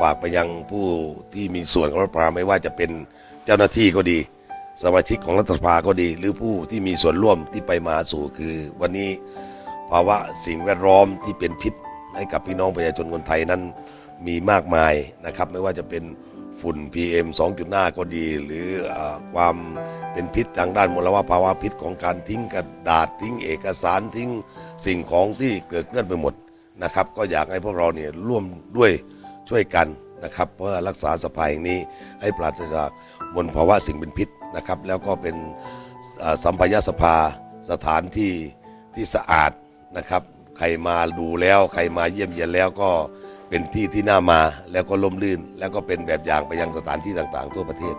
ฝากไปยังผู้ที่มีส่วนของรัฐสภาไม่ว่าจะเป็นเจ้าหน้าที่ก็ดี สมาชิกของรัฐสภาก็ดี หรือผู้ที่มีส่วนร่วมที่ไปมาสู่คือ วันนี้ภาวะสิ่งแวดล้อมที่เป็นพิษให้กับพี่น้องประชาชนคนไทยนั้นมีมากมายนะครับ ไม่ว่าจะเป็นฝุ่น PM 2.5 ก็ดี หรืออความ เป็นพิษทางด้านมลภาวะพิษของการทิ้งกระดาษทิ้งเอกสารทิ้งสิ่งของที่เกิดเกินไปหมดนะครับ ก็อยากให้พวกเราเนี่ยร่วมด้วยช่วยกันนะครับ เพื่อรักษาสภาแห่งนี้ให้ปราศจากมลภาวะสิ่งเป็นพิษนะครับ แล้วก็เป็นสัมปายสภาสถานที่ที่สะอาดนะครับ ใครมาดูแล้วใครมาเยี่ยมเยียนแล้วก็เป็นที่ที่น่ามาแล้วก็ล่มลื่น แล้วก็เป็นแบบอย่างไปยังสถานที่ต่างๆ ทั่วประเทศ